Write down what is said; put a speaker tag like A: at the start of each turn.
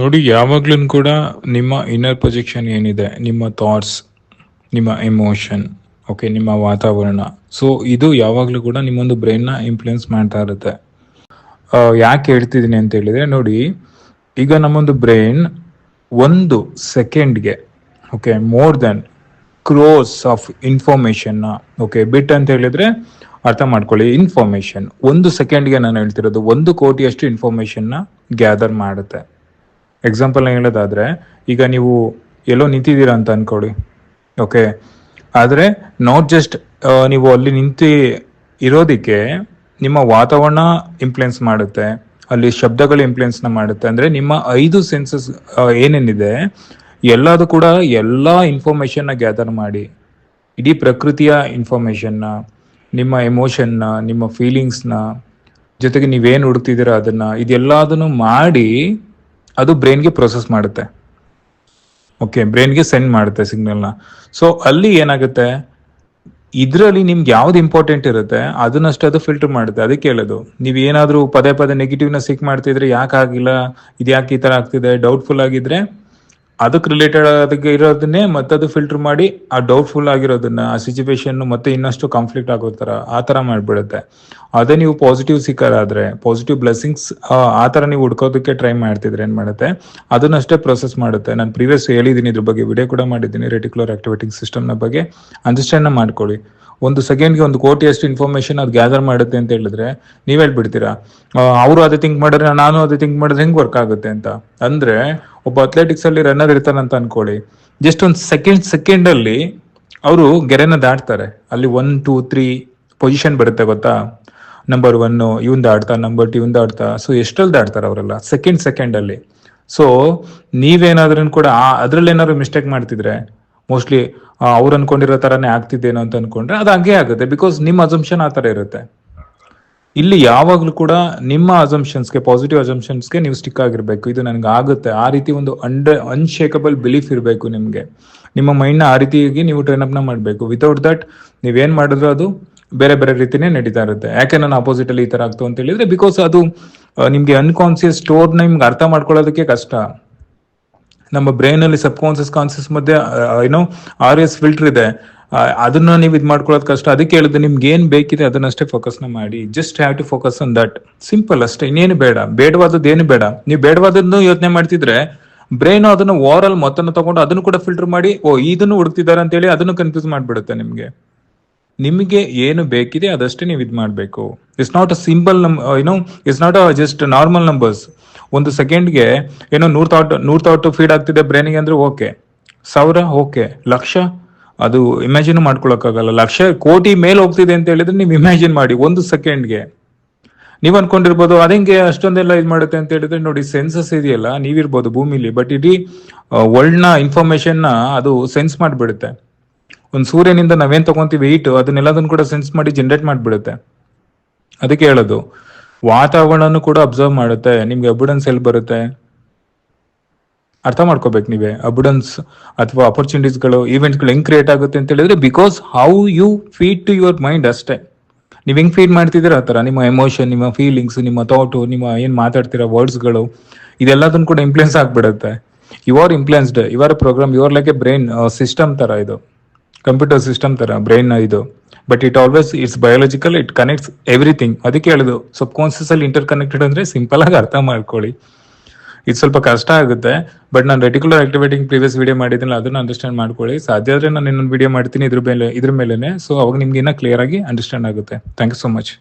A: ನೋಡಿ, ಯಾವಾಗ್ಲೂ ಕೂಡ ನಿಮ್ಮ ಇನ್ನರ್ ಪ್ರೊಜೆಕ್ಷನ್ ಏನಿದೆ, ನಿಮ್ಮ ಥಾಟ್ಸ್ ನಿಮ್ಮ ಎಮೋಷನ್ ಓಕೆ ನಿಮ್ಮ ವಾತಾವರಣ. ಸೊ ಇದು ಯಾವಾಗಲೂ ಕೂಡ ನಿಮ್ಮೊಂದು ಬ್ರೈನ್ನ ಇನ್ಫ್ಲುಯೆನ್ಸ್ ಮಾಡ್ತಾ ಇರುತ್ತೆ. ಯಾಕೆ ಹೇಳ್ತಿದ್ದೀನಿ ಅಂತ ಹೇಳಿದ್ರೆ, ನೋಡಿ, ಈಗ ನಮ್ಮೊಂದು ಬ್ರೈನ್ ಒಂದು ಸೆಕೆಂಡ್ಗೆ okay more than crores of ಇನ್ಫಾರ್ಮೇಶನ್ನ okay bit ಅಂತ ಹೇಳಿದ್ರೆ ಅರ್ಥ ಮಾಡ್ಕೊಳ್ಳಿ ಇನ್ಫಾರ್ಮೇಶನ್ ಒಂದು ಸೆಕೆಂಡ್ಗೆ ನಾನು ಹೇಳ್ತಿರೋದು ಒಂದು ಕೋಟಿಯಷ್ಟು ಇನ್ಫಾರ್ಮೇಶನ್ನ ಗ್ಯಾದರ್ ಮಾಡುತ್ತೆ. ಎಕ್ಸಾಂಪಲ್ ಹೇಳೋದಾದ್ರೆ, ಈಗ ನೀವು ಎಲ್ಲೋ ನಿಂತಿದ್ದೀರಾ ಅಂತ ಅನ್ಕೊಳ್ಳಿ. ಓಕೆ ಆದರೆ ನಾಟ್ ಜಸ್ಟ್ ನೀವು ಅಲ್ಲಿ ನಿಂತು ಇರೋದಕ್ಕೆ ನಿಮ್ಮ ವಾತಾವರಣ ಇಂಪ್ಲುಯೆನ್ಸ್ ಮಾಡುತ್ತೆ, ಅಲ್ಲಿ ಶಬ್ದಗಳು ಇಂಪ್ಲುಯೆನ್ಸ್ನ ಮಾಡುತ್ತೆ. ಅಂದರೆ ನಿಮ್ಮ ಐದು ಸೆನ್ಸಸ್ ಏನೇನಿದೆ, ಎಲ್ಲದು ಕೂಡ ಎಲ್ಲ ಇನ್ಫಾರ್ಮೇಷನ್ನ ಗ್ಯಾದರ್ ಮಾಡಿ. ಇಡೀ ಪ್ರಕೃತಿಯ ಇನ್ಫಾರ್ಮೇಷನ್ನ ನಿಮ್ಮ ಎಮೋಷನ್ನ ನಿಮ್ಮ ಫೀಲಿಂಗ್ಸ್ನ ಜೊತೆಗೆ ನೀವೇನು ಹುಡುಕ್ತಿದ್ದೀರಾ ಅದನ್ನು, ಇದೆಲ್ಲದನ್ನು ಮಾಡಿ ಅದು ಬ್ರೈನ್ಗೆ ಪ್ರೊಸೆಸ್ ಮಾಡುತ್ತೆ. ಓಕೆ, ಬ್ರೈನ್ಗೆ ಸೆಂಡ್ ಮಾಡುತ್ತೆ ಸಿಗ್ನಲ್ನ. ಸೊ, ಅಲ್ಲಿ ಏನಾಗುತ್ತೆ? ಇದರಲ್ಲಿ ನಿಮ್ಗೆ ಯಾವ್ದು ಇಂಪಾರ್ಟೆಂಟ್ ಇರುತ್ತೆ, ಅದನ್ನಷ್ಟು ಅದು ಫಿಲ್ಟರ್ ಮಾಡುತ್ತೆ. ಅದಕ್ಕೆ ಹೇಳೋದು ನೀವು ಏನಾದರೂ ಪದೇ ಪದೇ ನೆಗೆಟಿವ್ನ ಸಿಕ್ ಮಾಡ್ತಿದ್ರೆ ಯಾಕೆ ಆಗಿಲ್ಲ? ಇದು ಯಾಕೆ ಈ ಥರ ಆಗ್ತಿದೆ? ಡೌಟ್ಫುಲ್ ಆಗಿದ್ರೆ ಅದಕ್ಕೆ ರಿಲೇಟೆಡ್ ಅದಕ್ಕೆ ಇರೋದನ್ನೇ ಮತ್ತೆ ಅದು ಫಿಲ್ಟರ್ ಮಾಡಿ ಆ ಡೌಟ್ಫುಲ್ ಆಗಿರೋದನ್ನ, ಆ ಸಿಚುವೇಶನ್ ಮತ್ತೆ ಇನ್ನಷ್ಟು ಕಾನ್ಫ್ಲಿಕ್ಟ್ ಆಗೋ ಥರ, ಆ ಥರ ಮಾಡಿಬಿಡುತ್ತೆ. ಅದೇ ನೀವು ಪಾಸಿಟಿವ್ ಸಿಕ್ಕರ್ ಆದ್ರೆ ಪಾಸಿಟಿವ್ ಬ್ಲೆಸ್ಸಿಂಗ್ಸ್ ಆ ಥರ ನೀವು ಹುಡ್ಕೋದಕ್ಕೆ ಟ್ರೈ ಮಾಡ್ತಿದ್ರೆ ಏನು ಮಾಡುತ್ತೆ? ಅದನ್ನಷ್ಟೇ ಪ್ರೊಸೆಸ್ ಮಾಡುತ್ತೆ. ನಾನು ಪ್ರೀವಿಯಸ್ ಹೇಳಿದ್ದೀನಿ ಇದ್ರ ಬಗ್ಗೆ ವಿಡಿಯೋ ಕೂಡ ಮಾಡಿದ್ದೀನಿ ರೆಟಿಕ್ಯುಲರ್ ಆಕ್ಟಿವೇಟಿಂಗ್ ಸಿಸ್ಟಮ್ನ ಬಗ್ಗೆ. ಅಂಡರ್ಸ್ಟ್ಯಾಂಡ್ ಮಾಡ್ಕೊಳ್ಳಿ. ಒಂದು ಸೆಕೆಂಡ್ಗೆ ಒಂದು ಕೋಟಿಯಷ್ಟು ಇನ್ಫಾರ್ಮೇಶನ್ ಅದು ಗ್ಯಾದರ್ ಮಾಡುತ್ತೆ ಅಂತ ಹೇಳಿದ್ರೆ, ನೀವು ಹೇಳ್ಬಿಡ್ತೀರಾ? ಅವರು ಅದೇ ಥಿಂಕ್ ಮಾಡಿದ್ರೆ, ನಾನು ಅದೇ ಥಿಂಕ್ ಮಾಡಿದ್ರೆ ಹೆಂಗೆ ವರ್ಕ್ ಆಗುತ್ತೆ ಅಂತ? ಅಂದ್ರೆ ಒಬ್ಬ ಅಥ್ಲೆಟಿಕ್ಸ್ ಅಲ್ಲಿ ರನ್ನರ್ ಇರ್ತಾನಂತ ಅನ್ಕೊಳ್ಳಿ. ಜಸ್ಟ್ ಒಂದು ಸೆಕೆಂಡ್ ಸೆಕೆಂಡ್ ಅಲ್ಲಿ ಅವರು ಗೆರೆನ ದಾಟ್ತಾರೆ. ಅಲ್ಲಿ ಒನ್ ಟೂ ತ್ರೀ ಪೊಸಿಷನ್ ಬರುತ್ತೆ ಗೊತ್ತಾ? ನಂಬರ್ ಒನ್ ಇವನ್ ಆಡ್ತಾ ನಂಬರ್ ಟು ಇವನ್ ಆಡ್ತಾ. ಸೊ ಎಷ್ಟಲ್ಲಿ ದಾಡ್ತಾರೆ ಅವರೆಲ್ಲ? ಸೆಕೆಂಡ್ ಸೆಕೆಂಡ್ ಅಲ್ಲಿ. ಸೊ ನೀವೇನಾದ್ರೂ ಕೂಡ ಅದ್ರಲ್ಲಿ ಏನಾದ್ರು ಮಿಸ್ಟೇಕ್ ಮಾಡ್ತಿದ್ರೆ ಮೋಸ್ಟ್ಲಿ ಅವ್ರು ಅನ್ಕೊಂಡಿರೋ ತರಾನೇ ಆಗ್ತಿದ್ದೇನೋ ಅಂತ ಅನ್ಕೊಂಡ್ರೆ ಅದು ಹಂಗೆ ಆಗುತ್ತೆ. ಬಿಕಾಸ್ ನಿಮ್ಮ ಅಸಂಪ್ಷನ್ ಆ ತರ ಇರುತ್ತೆ. ಇಲ್ಲಿ ಯಾವಾಗಲೂ ಕೂಡ ನಿಮ್ಮ ಅಸಂಪ್ಷನ್ಸ್ಗೆ ಪಾಸಿಟಿವ್ ಅಸಂಪ್ಷನ್ಸ್ಗೆ ನೀವು ಸ್ಟಿಕ್ ಆಗಿರ್ಬೇಕು. ಇದು ನನಗೆ ಆಗುತ್ತೆ. ಆ ರೀತಿ ಒಂದು ಅಂಡರ್ ಅನ್ಶೇಕಬಲ್ ಬಿಲೀಫ್ ಇರಬೇಕು ನಿಮಗೆ. ನಿಮ್ಮ ಮೈಂಡ್ನ ಆ ರೀತಿಯಾಗಿ ನೀವು ಟ್ರೈನ್ ಅಪ್ನ ಮಾಡಬೇಕು. ವಿತೌಟ್ ದಟ್ ನೀವೇನು ಮಾಡಿದ್ರು ಅದು ಬೇರೆ ಬೇರೆ ರೀತಿನೇ ನಡೀತಾ ಇರುತ್ತೆ. ಯಾಕೆ ನಾನು ಅಪೋಸಿಟ್ ಅಲ್ಲಿ ಈ ತರ ಆಗ್ತು ಅಂತ ಹೇಳಿದ್ರೆ ಬಿಕಾಸ್ ಅದು ನಿಮ್ಗೆ ಅನ್ಕಾನ್ಸಿಯಸ್ ಸ್ಟೋರ್ ನಿಮ್ಗೆ ಅರ್ಥ ಮಾಡ್ಕೊಳ್ಳೋದಕ್ಕೆ ಕಷ್ಟ. ನಮ್ಮ ಬ್ರೈನ್ ಅಲ್ಲಿ ಸಬ್ ಕಾನ್ಸಿಯಸ್ ಕಾನ್ಸಿಯಸ್ ಮಧ್ಯೆ ಏನೋ ಆರ್ ಎಸ್ ಫಿಲ್ಟರ್ ಇದೆ. ಅದನ್ನ ನೀವು ಇದು ಮಾಡ್ಕೊಳ್ಳೋದು ಕಷ್ಟ. ಅದಕ್ಕೆ ಹೇಳಿದ್ರೆ ನಿಮ್ಗೆ ಏನ್ ಬೇಕಿದೆ ಅದನ್ನಷ್ಟೇ ಫೋಕಸ್ನ ಮಾಡಿ. Just have to focus on that simple ಅಷ್ಟೇ, ಇನ್ನೇನು ಬೇಡ. ಬೇಡವಾದದ್ದು ಏನು ಬೇಡ. ನೀವು ಬೇಡವಾದದ್ದು ಯೋಚನೆ ಮಾಡ್ತಿದ್ರೆ ಬ್ರೈನ್ ಅದನ್ನ ಓವರ್ ಆಲ್ ಮೊತ್ತನ ತಗೊಂಡು ಅದನ್ನು ಕೂಡ ಫಿಲ್ಟರ್ ಮಾಡಿ, ಓ, ಇದನ್ನು ಹುಡುಕ್ತಿದ್ದಾರೆ ಅಂತ ಹೇಳಿ ಅದನ್ನು ಕನ್ಫ್ಯೂಸ್ ಮಾಡ್ಬಿಡುತ್ತೆ ನಿಮ್ಗೆ. ನಿಮಗೆ ಏನು ಬೇಕಿದೆ ಅದಷ್ಟೇ ನೀವು ಇದು ಮಾಡಬೇಕು. ಇಟ್ಸ್ ನಾಟ್ ಅ ಸಿಂಪಲ್ ಏನೋ it's not a just normal numbers ಒಂದು ಸೆಕೆಂಡ್ಗೆ ಏನೋ ನೂರ್ ಥಾಟ್ ನೂರ್ ಥಾಟ್ ಫೀಡ್ ಆಗ್ತಿದೆ ಬ್ರೈನಿಗೆ ಅಂದ್ರೆ ಓಕೆ ಸಾವಿರ ಓಕೆ ಲಕ್ಷ ಅದು ಇಮ್ಯಾಜಿನ್ ಮಾಡ್ಕೊಳಕ್ಕಾಗಲ್ಲ. ಲಕ್ಷ ಕೋಟಿ ಮೇಲೆ ಹೋಗ್ತಿದೆ ಅಂತ ಹೇಳಿದ್ರೆ ನೀವು ಇಮ್ಯಾಜಿನ್ ಮಾಡಿ, ಒಂದು ಸೆಕೆಂಡ್ಗೆ ನೀವು ಅನ್ಕೊಂಡಿರ್ಬೋದು, ಅದಂಗೆ ಅಷ್ಟೊಂದೆಲ್ಲ ಇದು ಮಾಡುತ್ತೆ ಅಂತ ಹೇಳಿದ್ರೆ ನೋಡಿ ಸೆನ್ಸಸ್ ಇದೆಯಲ್ಲ, ನೀವಿರ್ಬೋದು ಭೂಮಿಲಿ ಬಟ್ ಇಡೀ ವರ್ಲ್ಡ್ನ ಇನ್ಫಾರ್ಮೇಶನ್ನ ಅದು ಸೆನ್ಸ್ ಮಾಡಿಬಿಡುತ್ತೆ. ಒಂದು ಸೂರ್ಯನಿಂದ ನಾವೇನ್ ತಗೊಂತೀವಿ ಹೀಟ್ ಅದನ್ನೆಲ್ಲದನ್ನು ಕೂಡ ಸೆನ್ಸ್ ಮಾಡಿ ಜನರೇಟ್ ಮಾಡಿಬಿಡುತ್ತೆ. ಅದಕ್ಕೆ ಹೇಳೋದು, ವಾತಾವರಣನು ಕೂಡ ಅಬ್ಸರ್ವ್ ಮಾಡುತ್ತೆ, ನಿಮ್ಗೆ ಅಬುಡೆನ್ಸ್ ಎಲ್ಲಿ ಬರುತ್ತೆ? ಅರ್ಥ ಮಾಡ್ಕೋಬೇಕು ನೀವೇ. ಅಬುಡೆನ್ಸ್ ಅಥವಾ ಅಪರ್ಚುನಿಟೀಸ್ಗಳು ಇವೆಂಟ್ಗಳು ಹೆಂಗ್ ಕ್ರಿಯೇಟ್ ಆಗುತ್ತೆ ಅಂತ ಹೇಳಿದ್ರೆ because how you feed to your mind ಅಷ್ಟೇ. ನೀವು ಹೆಂಗ್ ಫೀಡ್ ಮಾಡ್ತಿದ್ದೀರ ಆ ಥರ? ನಿಮ್ಮ ಎಮೋಷನ್ ನಿಮ್ಮ ಫೀಲಿಂಗ್ಸ್ ನಿಮ್ಮ ಥಾಟು ನಿಮ್ಮ ಏನು ಮಾತಾಡ್ತೀರಾ ವರ್ಡ್ಸ್ಗಳು ಇದೆಲ್ಲದನ್ನು ಕೂಡ ಇಂಪ್ಲುಯೆನ್ಸ್ ಆಗ್ಬಿಡುತ್ತೆ. You are influenced your program your like a brain system ತರ ಇದು. ಕಂಪ್ಯೂಟರ್ ಸಿಸ್ಟಮ್ ತರ ಬ್ರೈನ್ ಇದು. But it always it's biological it connects everything ಅದಕ್ಕೆ ಹೇಳೋದು ಸಬ್ ಕಾನ್ಸಿಯಸ್ ಅಲ್ಲಿ ಇಂಟರ್ ಕನೆಕ್ಟೆಡ್ ಅಂದ್ರೆ ಸಿಂಪಲ್ ಆಗಿ ಅರ್ಥ ಮಾಡ್ಕೊಳ್ಳಿ. ಇದು ಸ್ವಲ್ಪ ಕಷ್ಟ ಆಗುತ್ತೆ, ಬಟ್ ನಾನು ರೆಟಿಕ್ಯುಲರ್ ಆಕ್ಟಿವೇಟಿಂಗ್ ಪ್ರೀವಿಯಸ್ ವಿಡಿಯೋ ಮಾಡಿದ್ದೀನಿ ಅದನ್ನ ಅಂಡರ್ಸ್ಟ್ಯಾಂಡ್ ಮಾಡ್ಕೊಳ್ಳಿ. ಸಾಧ್ಯ ಆದ್ರೆ ನಾನು ಇನ್ನೊಂದು ವಿಡಿಯೋ ಮಾಡ್ತೀನಿ ಇದ್ರ ಮೇಲೆ, ಇದ್ರ ಮೇಲೆನೆ. ಸೊ ಅವಾಗ ನಿಮ್ಗೆ ಇನ್ನೂ ಕ್ಲಿಯರ್ ಆಗಿ ಅಂಡರ್ಸ್ಟ್ಯಾಂಡ್ ಆಗುತ್ತೆ. Thank you so much